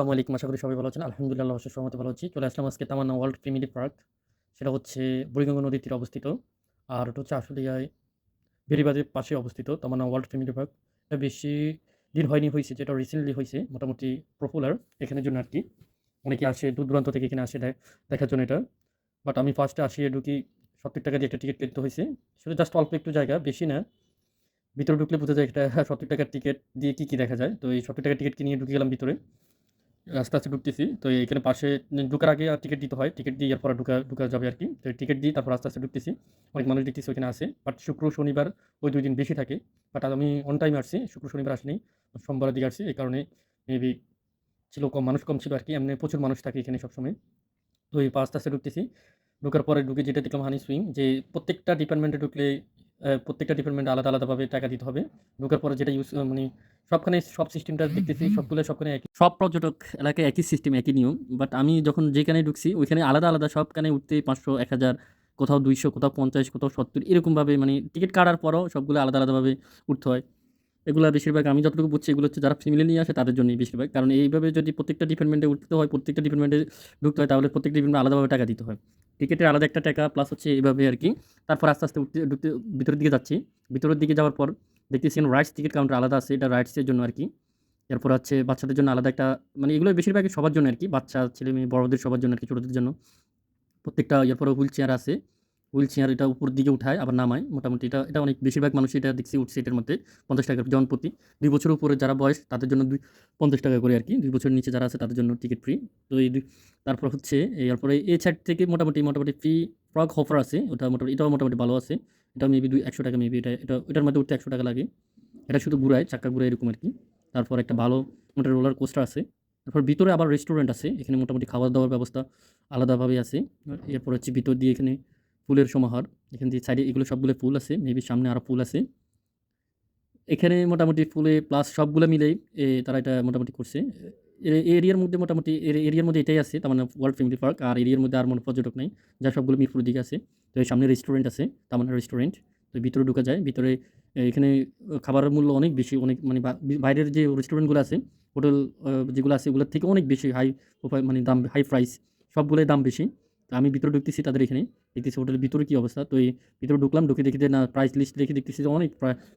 আসসালামু আলাইকুম। আশা করি সবাই ভালো আছেন। আলহামদুলিল্লাহ অবশ্যই সহমতে ভালো আছি। চলে আসলাম আজকে তামান্না ওয়ার্ল্ড ফ্যামিলি পার্ক। সেটা হচ্ছে বুড়িগঙ্গা নদীর তীরে অবস্থিত। আর ওটা হচ্ছে আশুলিয়ায় বেরিবাদের পাশে অবস্থিত তামান্না ওয়ার্ল্ড ফ্যামিলি পার্ক। এটা বেশি দিন হয়নি হয়েছে, যেটা রিসেন্টলি হয়েছে, মোটামুটি পপুলার এখানের জন্য আর কি অনেকে আসে দূর দূরান্ত থেকে এখানে আসে দেখার জন্য এটা। বাট আমি ফার্স্টে আসিয়ে ঢুকি সত্তর টাকা দিয়ে একটা টিকিট কিনতে হয়েছে। সেটা জাস্ট অল্প একটু জায়গা, বেশি না। ভিতরে ঢুকলে বোঝা যায় এটা সত্তর টাকার টিকিট দিয়ে কী কী দেখা যায়। তো এই সত্তর টাকার টিকিট কিনে ঢুকে গেলাম ভিতরে। আস্তে আস্তে ঢুকতেছি। তো এখানে পাশে ঢুকার আগে টিকিট দিতে হয়। টিকিট দিয়ে এরপরে ঢুকা ঢুকা যাবে আর কি তো টিকিট দিয়ে তারপর আস্তে আস্তে ঢুকতেছি। অনেক মানুষ দেখতেছি ওইখানে আসে বাট শুক্র, শনিবার ওই দুই দিন বেশি থাকে। বাট আমি অন টাইম আসছি। শুক্র, শনিবার আসিনি। সোমবারের দিকে আসছি। এই কারণে মেবি ছিল কম, মানুষ কম ছিল আর কি এমনি প্রচুর মানুষ থাকে এখানে সবসময়। তো এই আস্তে আস্তে ঢুকতেছি। ঢুকার পরে ঢুকে যেটা দেখলাম হানি সুইং যে প্রত্যেকটা ডিপার্টমেন্টে ঢুকলে প্রত্যেকটা ডিপার্টমেন্ট আলাদা আলাদাভাবে টাকা দিতে হবে। ঢোকার পরে যেটা ইউজ মানে সবখানে সব সিস্টেমটা দেখতেছি সবগুলো সবখানে একই। সব পর্যটক এলাকায় একই সিস্টেম একই নিয়ম বাট আমি যখন যেখানে ঢুকছি ওইখানে আলাদা আলাদা সবখানে উঠতে পাঁচশো এক হাজার কোথাও দুইশো কোথাও পঞ্চাশ কোথাও সত্তর এরকমভাবে মানে টিকিট কাটার পরও সবগুলো আলাদা আলাদাভাবে উঠতে হয়। এগুলো বেশিরভাগ আমি যতটুকু বুঝছি এগুলো হচ্ছে যারা ফ্যামিলি নিয়ে আসে তাদের জন্যই বেশিরভাগ। কারণ এইভাবে যদি প্রত্যেকটা ডিপার্টমেন্টে উঠতে হয়, প্রত্যেকটা ডিপার্টমেন্টে ঢুকতে হয়, তাহলে প্রত্যেকটা ডিপার্টমেন্টে আলাদাভাবে টাকা দিতে হয়। টিকিটের আলাদা একটা টাকা প্লাস হচ্ছে এইভাবে আর কি তারপর আস্তে আস্তে উঠতে, ঢুকতে, ভিতরের দিকে যাচ্ছি। ভিতরের দিকে যাওয়ার পর দেখতেছি রাইটস টিকিট কাউন্টার আলাদা আছে, এটা রাইটসের জন্য আর কি এরপর হচ্ছে বাচ্চাদের জন্য আলাদা একটা মানে এগুলো বেশিরভাগই সবার জন্য আর কি বাচ্চা, ছেলে, মেয়ে, বড়দের সবার জন্য আর কি ছোটোদের জন্য। প্রত্যেকটা এরপরে হুইল চেয়ার আছে। হুইল চেয়ার এটা উপর দিকে উঠায়, আবার নামায়। মোটামুটি এটা এটা অনেক বেশিরভাগ মানুষ এটা দেখছি উঠছে এটার মধ্যে, পঞ্চাশ টাকা জন প্রতি দুই বছরের উপরে যারা বয়স, তাদের জন্য দুই, পঞ্চাশ টাকা করে আর কি দুই বছরের নিচে যারা আছে, তাদের জন্য টিকিট ফ্রি তো এই তারপর হচ্ছে এরপরে এই সাইড থেকে মোটামুটি মোটামুটি ফ্রি ফ্রক অফার আছে। ওটা মোটামুটি, এটাও মোটামুটি ভালো আছে। এটা মেবি দুই, একশো টাকা মেবি এটা এটা, এটার মধ্যে উঠতে একশো টাকা লাগে। এটা শুধু ঘুরায়, চাক্কা ঘুরায় এরকম আর কি তারপর একটা ভালো মোটামুটি রোলার কোস্টার আছে। তারপর ভিতরে আবার রেস্টুরেন্ট আছে। এখানে মোটামুটি খাবার দাওয়ার ব্যবস্থা আলাদাভাবে আছে। এরপর হচ্ছে ভিতর দিয়ে এখানে ফুলের সমাহার এখান দিয়ে সাইডে এগুলো সবগুলো ফুল আছে মেবি সামনে আরও ফুল আছে। এখানে মোটামুটি ফুলে প্লাস সবগুলো মিলেই এ, তারা এটা মোটামুটি করছে। এরিয়ার মধ্যে মোটামুটি এর- এরিয়ার মধ্যে এটাই আছে তার মানে ওয়ার্ল্ড ফ্যামিলি পার্ক আর এরিয়ার মধ্যে আর মনে পর্যটক নেই যা সবগুলো মিরপুরের দিকে আছে। তো এই সামনে রেস্টুরেন্ট আছে তার মানে রেস্টুরেন্ট তো ভিতরে ঢুকা যায় ভিতরে এখানে খাবারের মূল্য অনেক বেশি অনেক মানে বাইরের যে রেস্টুরেন্টগুলো আছে হোটেল যেগুলো আছে ওগুলোর থেকে অনেক বেশি হাই মানে দাম হাই প্রাইস সবগুলোই দাম বেশি। আমি ভিতরে ঢুকতেছি তাদের এখানে। দেখতেছি হোটেলের ভিতরে কী অবস্থা? তো এই ভিতরে ঢুকলাম, ঢুকে দেখি না প্রাইস লিস্ট দেখে দেখতেছি যে অনেক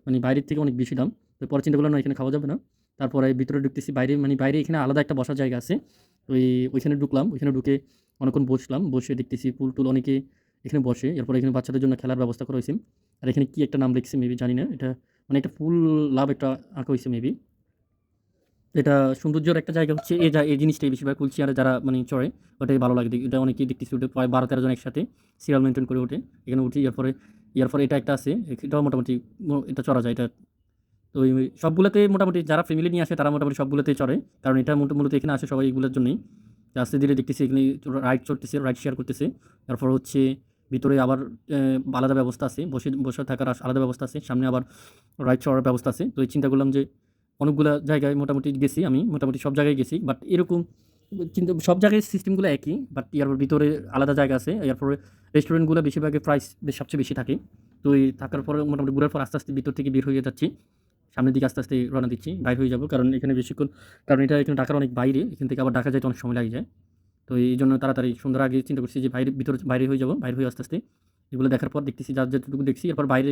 মানে বাইরের থেকে অনেক বেশি দাম। তো পরে চিন্তা করলাম, না, এখানে খাওয়া যাবে না। তারপরে ভিতরে ঢুকতেছি, বাইরে মানে বাইরে এখানে আলাদা একটা বসার জায়গা আছে। তো এই ওইখানে ঢুকলাম, ওইখানে ঢুকে অনেকক্ষণ বসলাম, বসে দেখতেছি পুল টুল অনেকে এখানে বসে। এরপর এখানে বাচ্চাদের জন্য খেলার ব্যবস্থা করা হয়েছে। আর এখানে কি একটা নাম লিখছে মেবি জানি না। এটা মানে একটা ফুল লাভ একটা আঁকা হয়েছে মেবি এটা সৌন্দর্যের একটা জায়গা হচ্ছে এই এই জিনিসটাই বেশিরভাগ কুল চেয়ারে যারা মানে চড়ে, ওটাই ভালো লাগে এটা অনেকেই দেখতেছি, ওটা প্রায় বারো তেরো জন একসাথে সিরিয়াল মেনটেন করে ওঠে। এখানে উঠি এরপরে এরপরে এটা একটা আছে, এটাও মোটামুটি এটা চড়া যায়, এটা তো সবগুলোতে মোটামুটি যারা ফ্যামিলি নিয়ে আসে তারা মোটামুটি সবগুলোতেই চড়ে। কারণ এটা মূলত এখানে আসে সবাই এগুলোর জন্যই। আস্তে ধীরে দেখতেছি এখানে রাইড চড়তেছে রাইড শেয়ার করতেছে। তারপর হচ্ছে ভিতরে আবার আলাদা ব্যবস্থা আছে, বসে বসে থাকার আলাদা ব্যবস্থা আছে, সামনে আবার রাইড চড়ার ব্যবস্থা আছে। তো এই চিন্তা করলাম যে অনেকগুলো জায়গায় মোটামুটি গেছি আমি, মোটামুটি সব জায়গায় গেছি বাট এরকম কিন্তু সব জায়গায় সিস্টেমগুলো একই বাট ইয়ার ভিতরে আলাদা জায়গা আছে এরপরে রেস্টুরেন্টগুলো বেশিরভাগই প্রাইস সবচেয়ে বেশি থাকে, তো এই থাকার পরে মোটামুটি ঘুরার পর আস্তে আস্তে ভিতর থেকে বের হয়ে যাচ্ছি, সামনের দিকে আস্তে আস্তে রওনা দিচ্ছি, বাইর হয়ে যাব, কারণ এখানে বেশিক্ষণ, কারণ এটা এখানে ঢাকার অনেক বাইরে, এখান থেকে আবার ঢাকা যাইতে অনেক সময় লাগে যায়, তো এই জন্য তাড়াতাড়ি সুন্দর আগে চিন্তা করছি যে বাইরে, ভিতরে বাইরে হয়ে যাব, বাইরে হয়ে আস্তে আস্তে এগুলো দেখার পর দেখতেছি যার যতটুকু দেখছি, এরপর বাইরে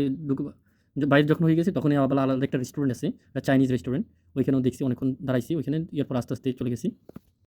বাইরে যখন হয়ে গেছি, তখনই আবার আলাদা একটা রেস্টুরেন্ট আছে চাইনিজ রেস্টুরেন্ট ওইখানেও দেখছি, অনেকক্ষণ দাঁড়াইছি, ওইখানে এরপর আস্তে আস্তে চলে গেছি।